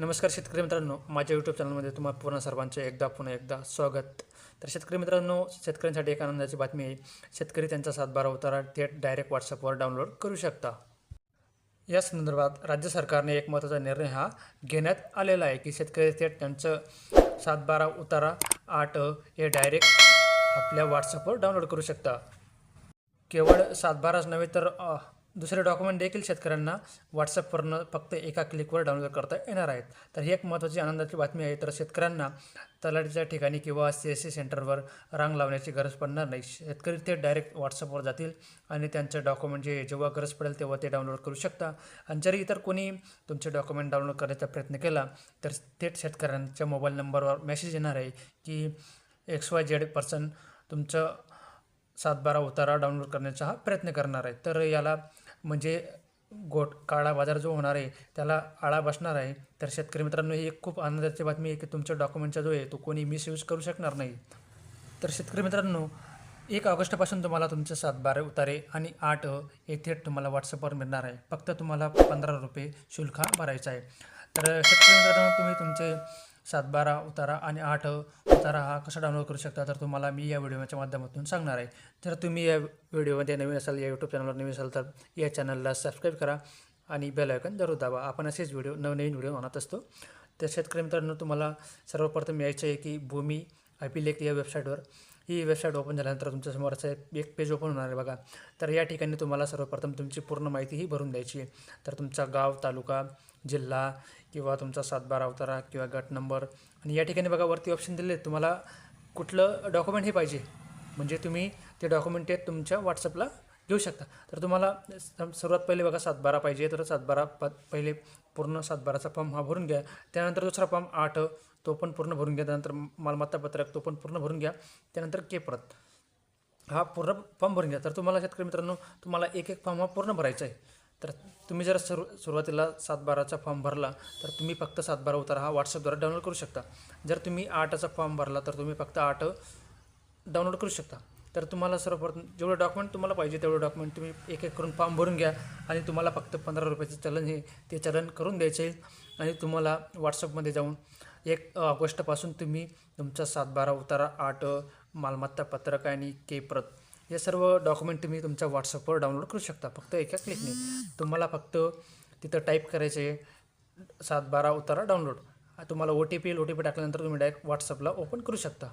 नमस्कार शेतकरी मित्रांनो माझ्या यूट्यूब चॅनलमध्ये तुम्हाला पूर्ण सर्वांचे एकदा पुन्हा एकदा स्वागत. तर शेतकरी मित्रांनो शेतकऱ्यांसाठी एक आनंदाची बातमी आहे. शेतकरी त्यांचा सातबारा उतारा थेट डायरेक्ट व्हॉट्सअपवर डाउनलोड करू शकता. या संदर्भात राज्य सरकारने एक महत्त्वाचा निर्णय हा घेण्यात आलेला आहे की शेतकरी थेट त्यांचं सातबारा उतारा आठ हे डायरेक्ट आपल्या व्हॉट्सअपवर डाउनलोड करू शकता. केवळ सातबाराच नव्हे तर दुसरे डॉक्युमेंट देखील शेतकऱ्यांना व्हॉट्सअपवरनं फक्त एका क्लिकवर डाउनलोड करता येणार आहेत. तर ही एक महत्त्वाची आनंदाची बातमी आहे. तर शेतकऱ्यांना तलाठीच्या ठिकाणी किंवा सी एस सी सेंटरवर रांग लावण्याची गरज पडणार नाही. शेतकरी ते डायरेक्ट व्हॉट्सअपवर जातील आणि त्यांचं डॉक्युमेंट जे जेव्हा गरज पडेल तेव्हा ते डाउनलोड करू शकता. आणि जरी इतर कोणी तुमचे डॉक्युमेंट डाउनलोड करण्याचा प्रयत्न केला तर थेट शेतकऱ्यांच्या मोबाईल नंबरवर मेसेज येणार आहे की एक्स वाय झेड पर्सन तुमचं सातबारा उतारा डाउनलोड करण्याचा हा प्रयत्न करणार आहे. तर याला म्हणजे गोट काळा बाजार जो होणार आहे त्याला आळा बसणार आहे. तर शेतकरी मित्रांनो ही एक खूप आनंदाची बातमी आहे की तुमच्या डॉक्युमेंटचा जो आहे तो कोणी मिसयूज करू शकणार नाही. तर शेतकरी मित्रांनो एक ऑगस्टपासून तुम्हाला तुमचे सातबारे उतारे आणि आठ हे थेट तुम्हाला व्हॉट्सअपवर मिळणार आहे. फक्त तुम्हाला पंधरा रुपये शुल्क हा भरायचा आहे. तर शेतकरी मित्रांनो तुम्ही तुमचे सात बारा उतारा आणि आठ उतारा हा कसा डाउनलोड करू शकता? तर तुम्हाला मी या व्हिडिओच्या माध्यमातून सांगणार आहे. जर तुम्ही या व्हिडिओमध्ये नवीन असाल या यूट्यूब चॅनलवर नवीन असाल तर या चॅनलला सबस्क्राईब करा आणि बेल आयकन जरूर दाबा. आपण असेच व्हिडिओ नवनवीन व्हिडिओ आणत असतो. तर शेतकरी मित्रांनो तुम्हाला सर्वप्रथम यायचं आहे की भूमी अभिलेख या वेबसाईटवर ही वेबसाईट ओपन झाल्यानंतर तुमच्यासमोर असं एक- एक पेज ओपन होणार आहे बघा. तर या ठिकाणी तुम्हाला सर्वप्रथम तुमची पूर्ण माहिती ही भरून द्यायची आहे. तर तुमचा गाव तालुका जिल्हा किंवा तुमचा सातबारा अवतारा किंवा गट नंबर. आणि या ठिकाणी बघा वरती ऑप्शन दिले तुम्हाला कुठलं डॉक्युमेंट हे पाहिजे? म्हणजे तुम्ही ते डॉक्युमेंट ते तुमच्या व्हॉट्सअपला घेऊ शकता. तर तुम्हाला सर्वात पहिले बघा सातबारा पाहिजे. तर सातबारा प पहिले पूर्ण सातबाराचा फॉर्म हा भरून घ्या. त्यानंतर दुसरा फॉर्म आठ तो पण पूर्ण भरून घ्या. त्यानंतर मालमत्ता पत्रक तो पण पूर्ण भरून घ्या. त्यानंतर के परत. हा पूर्ण फॉर्म भरून घ्या. तर तुम्हाला शेतकरी मित्रांनो तुम्हाला एक एक फॉर्म हा पूर्ण भरायचा आहे. तर तुम्ही जर सुरू सुरुवातीला सातबाराचा फॉर्म भरला तर तुम्ही फक्त सातबारा उतारा हा व्हॉट्सअपद्वारे डाउनलोड करू शकता. जर तुम्ही आठचा फॉर्म भरला तर तुम्ही फक्त आठ डाउनलोड करू शकता. तर तुम्हाला सर्वप्रथम जेवढं डॉक्युमेंट तुम्हाला पाहिजे तेवढं डॉक्युमेंट तुम्ही एक एक करून फॉर्म भरून घ्या आणि तुम्हाला फक्त पंधरा रुपयाचं चलन हे ते चलन करून द्यायचे आहे आणि तुम्हाला व्हॉट्सअपमध्ये जाऊन एक ऑगस्टपासून तुम्ही तुमचा सातबारा उतारा आठ मालमत्ता पत्रक आणि के प्रत हे सर्व डॉक्युमेंट तुम्ही तुमच्या व्हॉट्सअपवर डाउनलोड करू शकता. फक्त एका क्लिकने तुम्हाला फक्त तिथं टाईप करायचे सात बारा उतारा डाउनलोड तुम्हाला ओ टी पी येईल ओ टी पी टाकल्यानंतर तुम्ही डायरेक्ट व्हॉट्सअपला ओपन करू शकता.